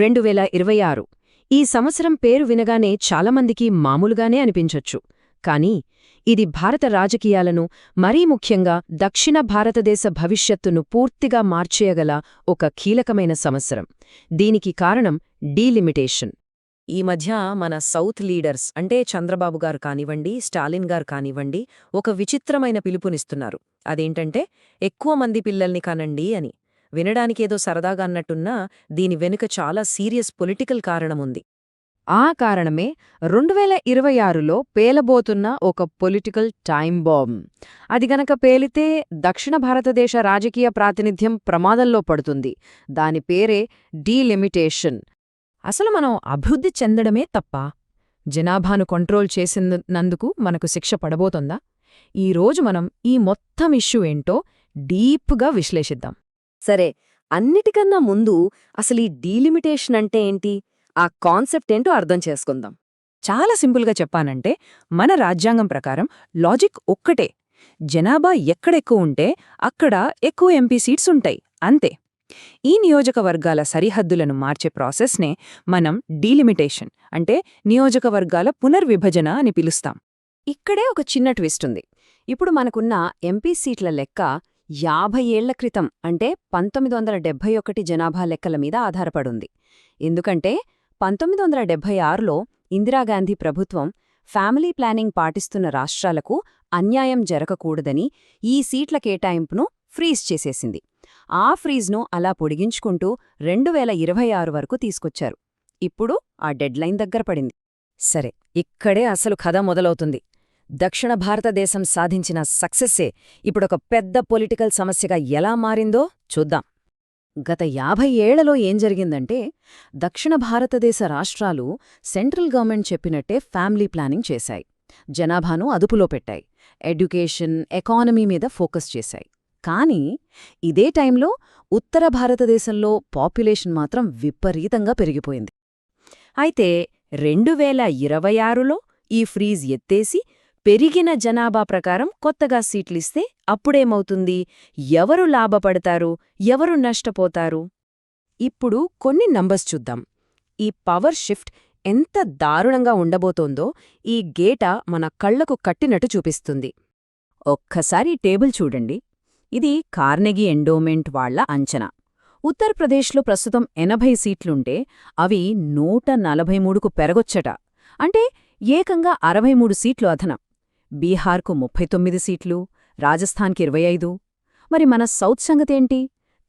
రెండు వేల ఇరవై ఆరు. ఈ సంవత్సరం పేరు వినగానే చాలామందికి మామూలుగానే అనిపించొచ్చు. కానీ ఇది భారత రాజకీయాలను మరీ ముఖ్యంగా దక్షిణ భారతదేశ భవిష్యత్తును పూర్తిగా మార్చేయగల ఒక కీలకమైన సంవత్సరం. దీనికి కారణం డీలిమిటేషన్. ఈ మధ్య మన సౌత్ లీడర్స్ అంటే చంద్రబాబు గారు కానివ్వండి స్టాలిన్ గారు కానివ్వండి ఒక విచిత్రమైన పిలుపునిస్తున్నారు. అదేంటంటే ఎక్కువ మంది పిల్లల్ని కనండి అని. వినడానికేదో సరదాగా అన్నట్టున్నా దీని వెనుక చాలా సీరియస్ పొలిటికల్ కారణముంది. ఆ కారణమే రెండు వేల ఇరవై ఆరులో పేలబోతున్న ఒక పొలిటికల్ టైం బాంబ్. అది గనక పేలితే దక్షిణ భారతదేశ రాజకీయ ప్రాతినిధ్యం ప్రమాదంలో పడుతుంది. దాని పేరే డీలిమిటేషన్. అసలు మనం అభివృద్ధి చెందడమే తప్ప జనాభాను కంట్రోల్ చేసినందుకు మనకు శిక్ష పడబోతోందా? ఈరోజు మనం ఈ మొత్తం ఇష్యూ ఏంటో డీప్గా విశ్లేషిద్దాం. సరే అన్నిటికన్నా ముందు అసలు ఈ డీలిమిటేషన్ అంటే ఏంటి? ఆ కాన్సెప్ట్ ఏంటో అర్థం చేసుకుందాం. చాలా సింపుల్గా చెప్పానంటే మన రాజ్యాంగం ప్రకారం లాజిక్ ఒక్కటే. జనాభా ఎక్కడెక్కువ ఉంటే అక్కడ ఎక్కువ ఎంపీ సీట్స్ ఉంటాయి అంతే. ఈ నియోజకవర్గాల సరిహద్దులను మార్చే ప్రాసెస్నే మనం డీలిమిటేషన్ అంటే నియోజకవర్గాల పునర్విభజన అని పిలుస్తాం. ఇక్కడే ఒక చిన్న ట్విస్ట్ ఉంది. ఇప్పుడు మనకున్న ఎంపీ సీట్ల లెక్క యాభై ఏళ్ళ క్రితం అంటే పంతొమ్మిది వందల డెబ్బై ఒకటి జనాభా లెక్కల మీద ఆధారపడుంది. ఎందుకంటే పంతొమ్మిది వందల డెబ్బై ఆరులో ఇందిరాగాంధీ ప్రభుత్వం ఫ్యామిలీ ప్లానింగ్ పాటిస్తున్న రాష్ట్రాలకు అన్యాయం జరగకూడదని ఈ సీట్ల కేటాయింపును ఫ్రీజ్ చేసేసింది. ఆ ఫ్రీజ్ను అలా పొడిగించుకుంటూ రెండు వేల ఇరవై ఆరు వరకు తీసుకొచ్చారు. ఇప్పుడు ఆ డెడ్లైన్ దగ్గర పడింది. సరే ఇక్కడే అసలు కథ మొదలవుతుంది. దక్షిణ భారతదేశం సాధించిన సక్సెస్సే ఇప్పుడొక పెద్ద పొలిటికల్ సమస్యగా ఎలా మారిందో చూద్దాం. గత యాభై ఏళ్ళలో ఏం జరిగిందంటే దక్షిణ భారతదేశ రాష్ట్రాలు సెంట్రల్ గవర్నమెంట్ చెప్పినట్టే ఫ్యామిలీ ప్లానింగ్ చేశాయి. జనాభాను అదుపులో పెట్టాయి. ఎడ్యుకేషన్ ఎకానమీ మీద ఫోకస్ చేశాయి. కానీ ఇదే టైంలో ఉత్తర భారతదేశంలో పాపులేషన్ మాత్రం విపరీతంగా పెరిగిపోయింది. అయితే రెండు వేల ఇరవై ఆరులో ఈ ఫ్రీజ్ ఎత్తేసి పెరిగిన జనాభా ప్రకారం కొత్తగా సీట్లిస్తే అప్పుడేమవుతుంది? ఎవరు లాభపడతారు? ఎవరు నష్టపోతారు? ఇప్పుడు కొన్ని నంబర్స్ చూద్దాం. ఈ పవర్ షిఫ్ట్ ఎంత దారుణంగా ఉండబోతోందో ఈ గేట మన కళ్ళకు కట్టినట్టు చూపిస్తుంది. ఒక్కసారి టేబుల్ చూడండి. ఇది కార్నెగీ ఎండోమెంట్ వాళ్ళ అంచనా. ఉత్తరప్రదేశ్లో ప్రస్తుతం ఎనభై సీట్లుంటే అవి నూట నలభై మూడుకు పెరగొచ్చట. అంటే ఏకంగా అరవై మూడు సీట్లు అధనం బీహార్కు ముప్పై తొమ్మిది సీట్లు రాజస్థాన్కి ఇరవై ఐదు మరి మన సౌత్ సంగతేంటి?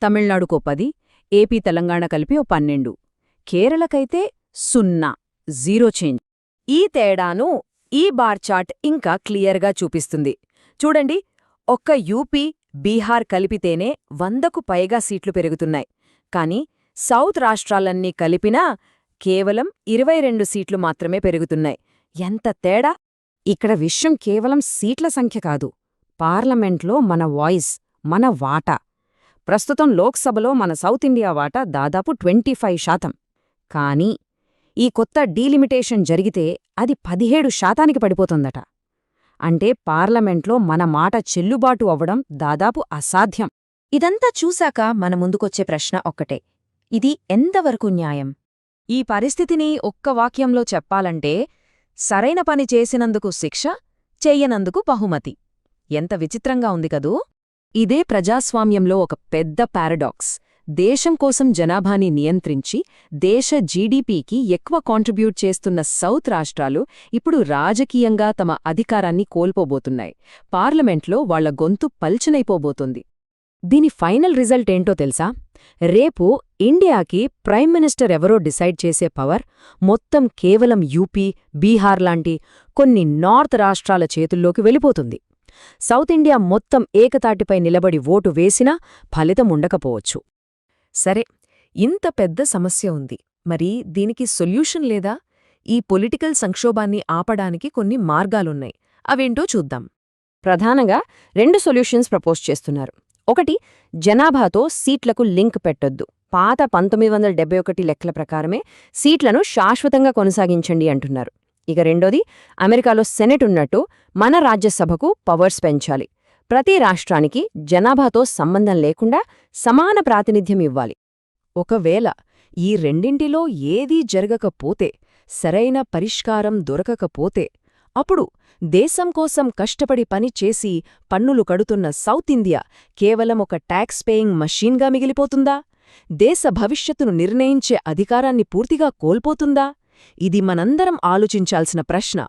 తమిళనాడుకో పది ఏపీ తెలంగాణ కలిపి ఓ పన్నెండు. కేరళకైతే సున్నా జీరో చేంజ్. ఈ తేడాను ఈ బార్ చార్ట్ ఇంకా క్లియర్గా చూపిస్తుంది. చూడండి ఒక్క యూపీ బీహార్ కలిపితేనే వందకు పైగా సీట్లు పెరుగుతున్నాయి. కాని సౌత్ రాష్ట్రాలన్నీ కలిపినా కేవలం ఇరవై రెండు సీట్లు మాత్రమే పెరుగుతున్నాయి. ఎంత తేడా? ఇక్కడ విషయం కేవలం సీట్ల సంఖ్య కాదు. పార్లమెంట్లో మన వాయిస్ మన వాటా. ప్రస్తుతం లోక్సభలో మన సౌత్ ఇండియా వాటా దాదాపు ట్వంటీ ఫైవ్ శాతం. కానీ ఈ కొత్త డీలిమిటేషన్ జరిగితే అది పదిహేడు శాతానికి పడిపోతుందట. అంటే పార్లమెంట్లో మన మాట చెల్లుబాటు అవ్వడం దాదాపు అసాధ్యం. ఇదంతా చూశాక మన ముందుకొచ్చే ప్రశ్న ఒక్కటే. ఇది ఎంతవరకు న్యాయం? ఈ పరిస్థితిని ఒక్క వాక్యంలో చెప్పాలంటే సరైన పని చేసినందుకు శిక్ష చెయ్యనందుకు బహుమతి. ఎంత విచిత్రంగా ఉంది కదూ! ఇదే ప్రజాస్వామ్యంలో ఒక పెద్ద పారడాక్స్. దేశం కోసం జనాభాని నియంత్రించి దేశ జీడీపీకి ఎక్కువ కాంట్రిబ్యూట్ చేస్తున్న సౌత్ రాష్ట్రాలు ఇప్పుడు రాజకీయంగా తమ అధికారాన్ని కోల్పోబోతున్నాయి. పార్లమెంట్లో వాళ్ళ గొంతు పల్చనైపోబోతుంది. దీని ఫైనల్ రిజల్ట్ ఏంటో తెలుసా? రేపు ఇండియాకి ప్రైమ్ మినిస్టర్ ఎవరో డిసైడ్ చేసే పవర్ మొత్తం కేవలం యూపీ బీహార్ లాంటి కొన్ని నార్త్ రాష్ట్రాల చేతుల్లోకి వెళ్ళిపోతుంది. సౌత్ ఇండియా మొత్తం ఏకతాటిపై నిలబడి ఓటు వేసినా ఫలితం ఉండకపోవచ్చు. సరే ఇంత పెద్ద సమస్య ఉంది. మరి దీనికి సొల్యూషన్ లేదా? ఈ పొలిటికల్ సంక్షోభాన్ని ఆపడానికి కొన్ని మార్గాలున్నాయి. అవేంటో చూద్దాం. ప్రధానంగా రెండు సొల్యూషన్స్ ప్రపోజ్ చేస్తున్నారు. ఒకటి జనాభాతో సీట్లకు లింక్ పెట్టొద్దు. పాత పంతొమ్మిది వందల డెబ్బై ఒకటి లెక్కల ప్రకారమే సీట్లను శాశ్వతంగా కొనసాగించండి అంటున్నారు. ఇక రెండోది అమెరికాలో సెనెట్ ఉన్నట్టు మన రాజ్యసభకు పవర్స్ పెంచాలి. ప్రతి రాష్ట్రానికి జనాభాతో సంబంధం లేకుండా సమాన ప్రాతినిధ్యం ఇవ్వాలి. ఒకవేళ ఈ రెండింటిలో ఏదీ జరగకపోతే సరైన పరిష్కారం దొరకకపోతే అప్పుడు దేశం కోసం కష్టపడి పని చేసి పన్నులు కడుతున్న సౌత్ ఇండియా కేవలం ఒక ట్యాక్స్ పేయింగ్ మషీన్గా మిగిలిపోతుందా? దేశ భవిష్యత్తును నిర్ణయించే అధికారాన్ని పూర్తిగా కోల్పోతుందా? ఇది మనందరం ఆలోచించాల్సిన ప్రశ్న.